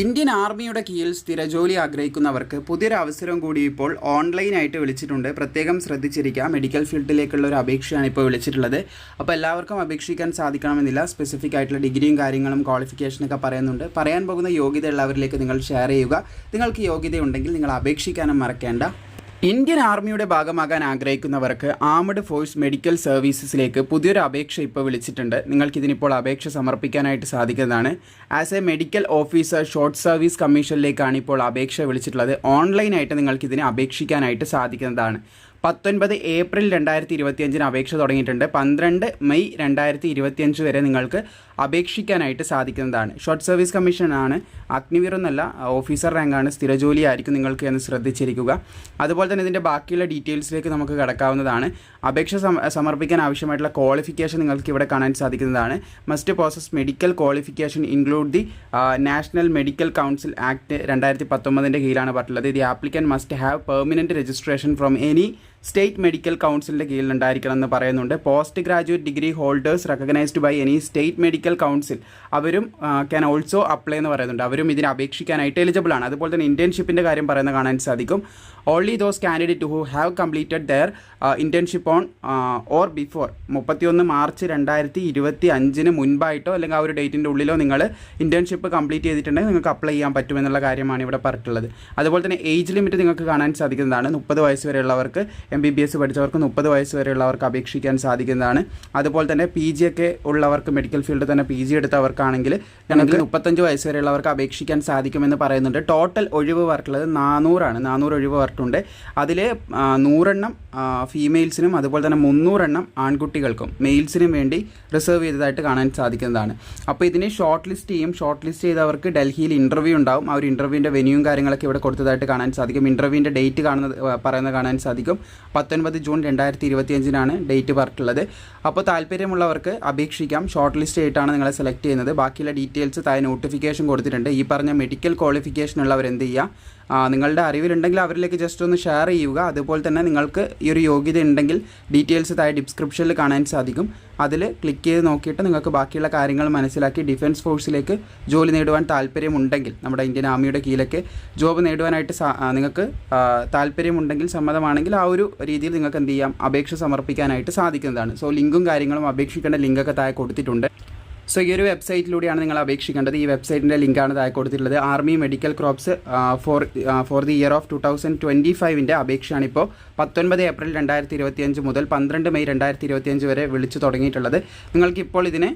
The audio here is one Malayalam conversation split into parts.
ഇന്ത്യൻ ആർമിയുടെ കീഴിൽ സ്ഥിരജോലി ആഗ്രഹിക്കുന്നവർക്ക് പുതിയൊരു അവസരം കൂടി ഇപ്പോൾ ഓൺലൈനായിട്ട് വിളിച്ചിട്ടുണ്ട്. പ്രത്യേകം ശ്രദ്ധിച്ചിരിക്കുക. മെഡിക്കൽ ഫീൽഡിലേക്കുള്ള ഒരു അപേക്ഷയാണ് ഇപ്പോൾ വിളിച്ചിട്ടുള്ളത്. അപ്പോൾ എല്ലാവർക്കും അപേക്ഷിക്കാൻ സാധിക്കണമെന്നില്ല. സ്പെസിഫിക് ആയിട്ടുള്ള ഡിഗ്രിയും കാര്യങ്ങളും ക്വാളിഫിക്കേഷനൊക്കെ പറയുന്നുണ്ട്. പറയാൻ പോകുന്ന യോഗ്യത ഉള്ളവരിലേക്ക് നിങ്ങൾ ഷെയർ ചെയ്യുക. നിങ്ങൾക്ക് യോഗ്യതയുണ്ടെങ്കിൽ നിങ്ങൾ അപേക്ഷിക്കാനും മറക്കേണ്ട. ഇന്ത്യൻ ആർമിയുടെ ഭാഗമാകാൻ ആഗ്രഹിക്കുന്നവർക്ക് ആർമഡ് ഫോഴ്സ് മെഡിക്കൽ സർവീസസിലേക്ക് പുതിയൊരു അപേക്ഷ ഇപ്പോൾ വിളിച്ചിട്ടുണ്ട്. നിങ്ങൾക്കിതിനിപ്പോൾ അപേക്ഷ സമർപ്പിക്കാനായിട്ട് സാധിക്കുന്നതാണ്. As a medical officer short service കമ്മീഷനിലേക്കാണ് ഇപ്പോൾ അപേക്ഷ വിളിച്ചിട്ടുള്ളത്. ഓൺലൈനായിട്ട് നിങ്ങൾക്കിതിന് അപേക്ഷിക്കാനായിട്ട് സാധിക്കുന്നതാണ്. പത്തൊൻപത് ഏപ്രിൽ രണ്ടായിരത്തി ഇരുപത്തിയഞ്ചിന് അപേക്ഷ തുടങ്ങിയിട്ടുണ്ട്. പന്ത്രണ്ട് മെയ് രണ്ടായിരത്തി ഇരുപത്തിയഞ്ച് വരെ നിങ്ങൾക്ക് അപേക്ഷിക്കാനായിട്ട് സാധിക്കുന്നതാണ്. ഷോർട്ട് സർവീസ് കമ്മീഷനാണ് അഗ്നിവീർ എന്നല്ല ഓഫീസർ റാങ്കാണ് സ്ഥിരജോലി ആയിരിക്കും നിങ്ങൾക്ക് എന്ന് ശ്രദ്ധിച്ചിരിക്കുക. അതുപോലെ തന്നെ ഇതിന്റെ ബാക്കിയുള്ള ഡീറ്റെയിൽസിലേക്ക് നമുക്ക് കടക്കാവുന്നതാണ്. അപേക്ഷ സമർപ്പിക്കാൻ ആവശ്യമായിട്ടുള്ള ക്വാളിഫിക്കേഷൻ നിങ്ങൾക്ക് ഇവിടെ കാണാൻ സാധിക്കുന്നതാണ്. Must process medical qualification include the national medical council act രണ്ടായിരത്തി പത്തൊമ്പതിന്റെ കീഴിലാണ് പറഞ്ഞിട്ടുള്ളത്. The applican must have permanent registration from any state medical കൗൺസിലിന്റെ എന്ന് പറയുന്നുണ്ട്. Post graduate degree holders recognised by any state medical council അവരും ക്യാൻ ഓൾസോ അപ്ലൈ എന്ന് പറയുന്നുണ്ട്. അവരും ഇതിന് അപേക്ഷിക്കാനായിട്ട് എലിജിബിൾ ആണ്. അതുപോലെ തന്നെ ഇന്റേൺഷിപ്പിന്റെ കാര്യം പറയുന്നത് കാണാൻ സാധിക്കും. Only those candidate who have completed their internship on or before മുപ്പത്തിയൊന്ന് മാർച്ച് രണ്ടായിരത്തി ഇരുപത്തി അഞ്ചിന് മുൻപായിട്ടോ അല്ലെങ്കിൽ ആ ഒരു ഡേറ്റിന്റെ ഉള്ളിലോ നിങ്ങൾ ഇന്റേൺഷിപ്പ് കംപ്ലീറ്റ് ചെയ്തിട്ടുണ്ടെങ്കിൽ നിങ്ങൾക്ക് അപ്ലൈ ചെയ്യാൻ പറ്റുമെന്നുള്ള കാര്യമാണ് ഇവിടെ പറഞ്ഞിട്ടുള്ളത്. അതുപോലെ തന്നെ ഏജ് ലിമിറ്റ് നിങ്ങൾക്ക് കാണാൻ സാധിക്കുന്നതാണ്. മുപ്പത് വയസ്സ് വരെയുള്ളവർക്ക് എം ബി ബി എസ് പഠിച്ചവർക്ക് മുപ്പത് വയസ്സ് വരെയുള്ളവർക്ക് അപേക്ഷിക്കാൻ സാധിക്കുന്നതാണ്. അതുപോലെ തന്നെ പി ജി ഒക്കെ ഉള്ളവർക്ക് മെഡിക്കൽ ഫീൽഡിൽ തന്നെ പി ജി എടുത്തവർക്കാണെങ്കിൽ ഞങ്ങൾക്ക് മുപ്പത്തഞ്ച് വയസ്സ് വരെയുള്ളവർക്ക് അപേക്ഷിക്കാൻ സാധിക്കുമെന്ന് പറയുന്നുണ്ട്. ടോട്ടൽ ഒഴിവ് വർക്കുള്ളത് നാനൂറാണ്. നാനൂറ് ഒഴിവ് വർക്കുണ്ട്. അതിൽ നൂറെണ്ണം ഫീമെയിൽസിനും അതുപോലെ തന്നെ മുന്നൂറെണ്ണം ആൺകുട്ടികൾക്കും മെയിൽസിനും വേണ്ടി റിസർവ് ചെയ്തതായിട്ട് കാണാൻ സാധിക്കുന്നതാണ്. അപ്പോൾ ഇതിനെ ഷോർട്ട് ലിസ്റ്റ് ചെയ്യും. ഷോർട്ട് ലിസ്റ്റ് ചെയ്തവർക്ക് ഡൽഹിയിൽ ഇന്റർവ്യൂ ഉണ്ടാവും. ആ ഒരു ഇന്റർവ്യൂവിന്റെ വെന്യൂവും കാര്യങ്ങളൊക്കെ ഇവിടെ കൊടുത്തതായിട്ട് കാണാൻ സാധിക്കും. ഇന്റർവ്യൂവിന്റെ ഡേറ്റ് കാണുന്നത് പറയുന്നത് കാണാൻ സാധിക്കും. പത്തൊൻപത് ജൂൺ രണ്ടായിരത്തി ഇരുപത്തിയഞ്ചിനാണ് ഡേറ്റ് പറഞ്ഞിട്ടുള്ളത്. അപ്പോൾ താല്പര്യമുള്ളവർക്ക് അപേക്ഷിക്കാം. ഷോർട്ട് ലിസ്റ്റ് ആയിട്ടാണ് നിങ്ങളെ സെലക്ട് ചെയ്യുന്നത്. ബാക്കിയുള്ള ഡീറ്റെയിൽസ് താഴെ നോട്ടിഫിക്കേഷൻ കൊടുത്തിട്ടുണ്ട്. ഈ പറഞ്ഞ മെഡിക്കൽ ക്വാളിഫിക്കേഷൻ ഉള്ളവർ എന്ത് ചെയ്യുക? നിങ്ങളുടെ അറിവിലുണ്ടെങ്കിൽ അവരിലേക്ക് ജസ്റ്റ് ഒന്ന് ഷെയർ ചെയ്യുക. അതുപോലെ തന്നെ നിങ്ങൾക്ക് ഈ ഒരു യോഗ്യത ഉണ്ടെങ്കിൽ ഡീറ്റെയിൽസ് താഴെ ഡിസ്ക്രിപ്ഷനിൽ കാണാൻ സാധിക്കും. അതിൽ ക്ലിക്ക് ചെയ്ത് നോക്കിയിട്ട് നിങ്ങൾക്ക് ബാക്കിയുള്ള കാര്യങ്ങൾ മനസ്സിലാക്കി ഡിഫൻസ് ഫോഴ്സിലേക്ക് ജോലി നേടുവാൻ താല്പര്യമുണ്ടെങ്കിൽ നമ്മുടെ ഇന്ത്യൻ ആർമിയുടെ കീഴിലൊക്കെ ജോബ് നേടുവാനായിട്ട് നിങ്ങൾക്ക് താല്പര്യമുണ്ടെങ്കിൽ സമ്മതമാണെങ്കിൽ ആ ഒരു രീതിയിൽ നിങ്ങൾക്ക് എന്ത് ചെയ്യാം? അപേക്ഷ സമർപ്പിക്കാനായിട്ട് സാധിക്കുന്നതാണ്. സോ ലിങ്കും കാര്യങ്ങളും അപേക്ഷിക്കേണ്ട ലിങ്കൊക്കെ താഴെ കൊടുത്തിട്ടുണ്ട്. സോ ഈ ഒരു വെബ്സൈറ്റിലൂടെയാണ് നിങ്ങൾ അപേക്ഷിക്കേണ്ടത്. ഈ വെബ്സൈറ്റിന്റെ ലിങ്കാണ് താഴെ കൊടുത്തിട്ടുള്ളത്. Army medical corps for for the year of two thousand twenty ഫൈവിന്റെ അപേക്ഷയാണ് ഇപ്പോൾ പത്തൊൻപത് ഏപ്രിൽ രണ്ടായിരത്തി ഇരുപത്തിയഞ്ച് മുതൽ പന്ത്രണ്ട് മെയ് രണ്ടായിരത്തി ഇരുപത്തിയഞ്ച് വരെ വിളിച്ചു തുടങ്ങിയിട്ടുള്ളത്. നിങ്ങൾക്ക് ഇപ്പോൾ ഇതിന്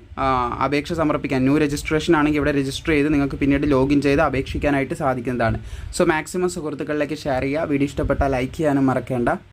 അപേക്ഷ സമർപ്പിക്കാൻ ന്യൂ രജിസ്ട്രേഷൻ ആണെങ്കിൽ ഇവിടെ രജിസ്റ്റർ ചെയ്ത് നിങ്ങൾക്ക് പിന്നീട് ലോഗിൻ ചെയ്ത് അപേക്ഷിക്കാനായിട്ട് സാധിക്കുന്നതാണ്. സോ മാക്സിമം സുഹൃത്തുക്കളിലേക്ക് ഷെയർ ചെയ്യുക. വീഡിയോ ഇഷ്ടപ്പെട്ടാൽ ലൈക്ക് ചെയ്യാനും മറക്കേണ്ട.